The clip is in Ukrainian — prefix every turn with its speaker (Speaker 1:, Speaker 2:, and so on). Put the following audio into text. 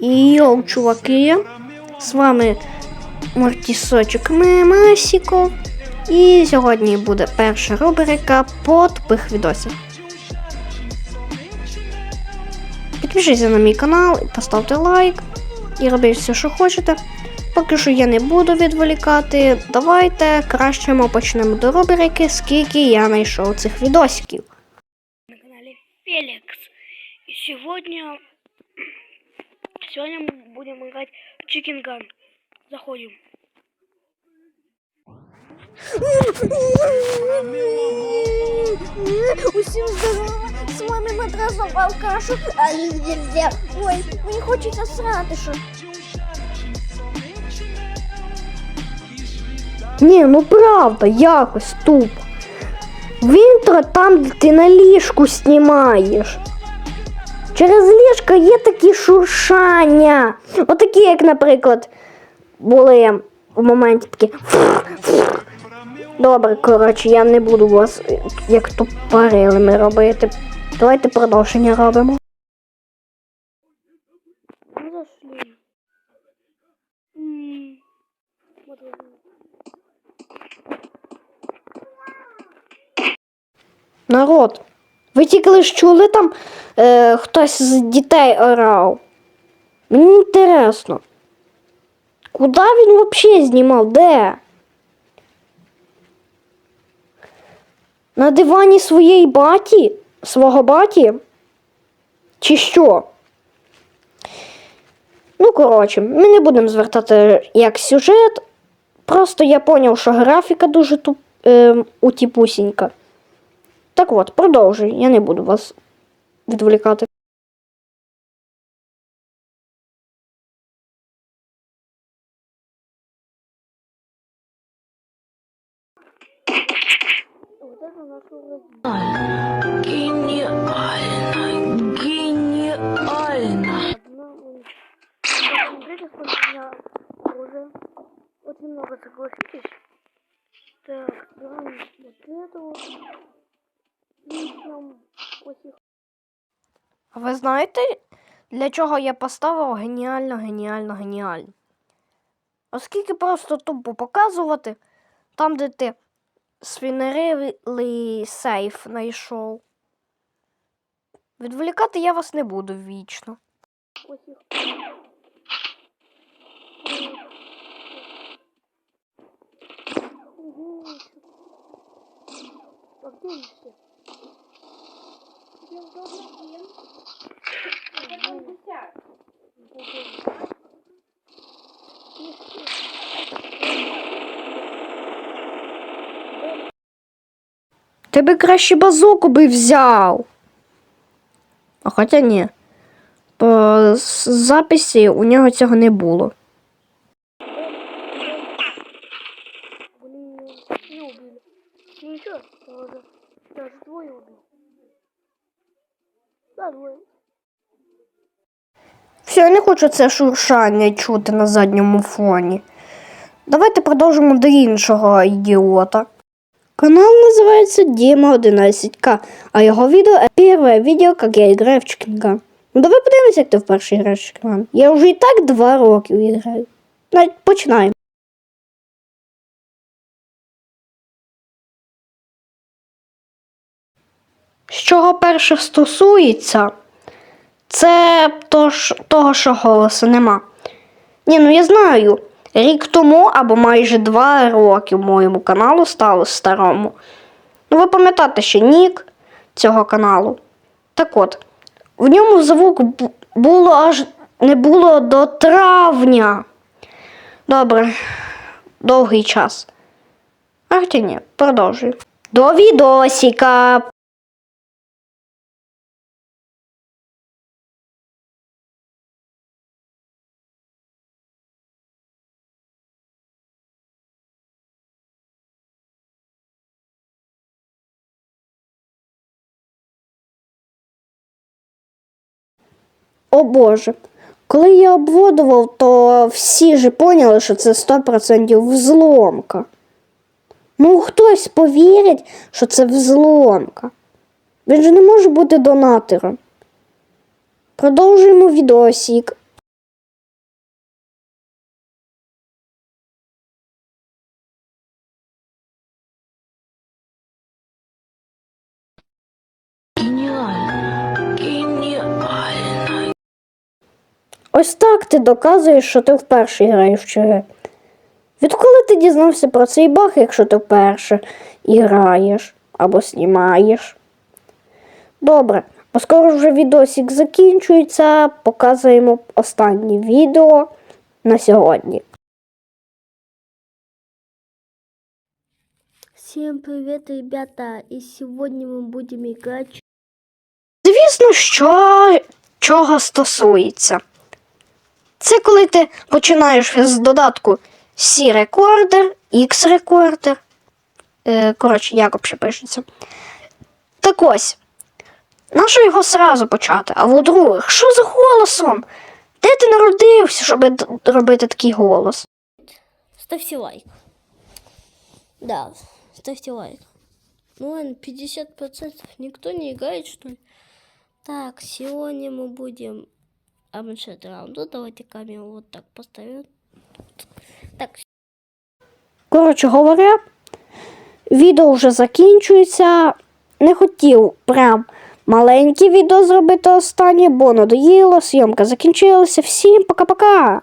Speaker 1: Йоу, чуваки! З вами Мортісочок Мемасіко. І сьогодні буде перша рубрика по тупих відосах. Підпишіться на мій канал, поставте лайк і робіть все, що хочете. Поки що я не буду відволікати. Давайте краще ми почнемо до рубрики, скільки я знайшов цих відосиків.
Speaker 2: на канале Феликс. И сегодня, сегодня мы будем играть в Chicken Gun. Заходим.
Speaker 1: Усім здорово, з вами матрас попав кашу, а нельзя. Ой, мені хочеться срати, що. Ні, ну правда, якось тупо. В інтро там, де ти на ліжку знімаєш. Через ліжко є такі шуршання. Отакі, як, наприклад, були в моменті такі. Добре, коротше, я не буду вас як тупорилими робити. Давайте продовження робимо. Народ, ви тільки лиш чули там е, хтось з дітей орав. Мені інтересно. Куди він взагалі знімав? Де? На дивані своєї баті? Свого баті? Чи що? Ну, коротше, ми не будемо звертати як сюжет. Просто я зрозумів, що графіка дуже туп, е, утіпусінька. Так от, продовжуй, я не буду вас відволікати.
Speaker 2: Вот.
Speaker 3: Гениально, гениально.
Speaker 2: Смотрите, сколько у меня оружия. Очень много, согласитесь. Так, берем вот это их
Speaker 1: А ви знаєте, для чого я поставив геніально, геніально, геніально? Оскільки просто тупо показувати, там, де ти свінерилий сейф знайшов. Відволікати я вас не буду вічно.
Speaker 2: вот их. Ого, Все? Я
Speaker 1: Ти би краще базуку би взяв. А хоча ні. По записі у нього цього не було. Все, я не хочу це шуршання чути на задньому фоні. Давайте продовжимо до іншого ідіота. Канал називається Діма 11К, а його відео перше відео, як я граю в Чикінга. Ну давай подивимося, як ти вперше граєш в Чикінга. Я вже і так два роки граю. Навіть починаємо. З чого перше стосується, це то, того, що голосу нема. Ні, ну я знаю. Рік тому або майже два роки моєму каналу стало старому. Ну, ви пам'ятаєте ще нік цього каналу. Так от, в ньому звук було аж не було до травня. Добре, довгий час. А хоча ні, продовжую. До відосіка. О Боже. Коли я обводував, то всі ж поняли, що це 100% взломка. Ну, хтось повірить, що це взломка. Він же не може бути донатором. Продовжуємо відосик. Ось так ти доказуєш, що ти вперше граєш в ЧГ. Відколи ти дізнався про цей баг, якщо ти вперше і граєш або знімаєш? Добре, бо скоро вже відосик закінчується, показуємо останнє відео на сьогодні.
Speaker 4: Всем привет, ребята! И сегодня мы будем играть
Speaker 1: Звісно, що чого стосується. Це коли ти починаєш з додатку C-рекордер, X-рекордер. Е, коротше, як ще пишеться. Так ось. Нащо його сразу почати? А во-других, що за голосом? Де ти народився, щоб робити такий голос?
Speaker 4: Ставьте лайк. Да, ставьте лайк. Ну ладно, 50% никто не играет, что ли? Так, сегодня мы будем обмешать раунду. Давайте камеру вот так поставим. Так,
Speaker 1: Коротше говоря, відео вже закінчується. Не хотів прям маленьке відео зробити останнє, бо надоїло, зйомка закінчилася. Всім пока-пока!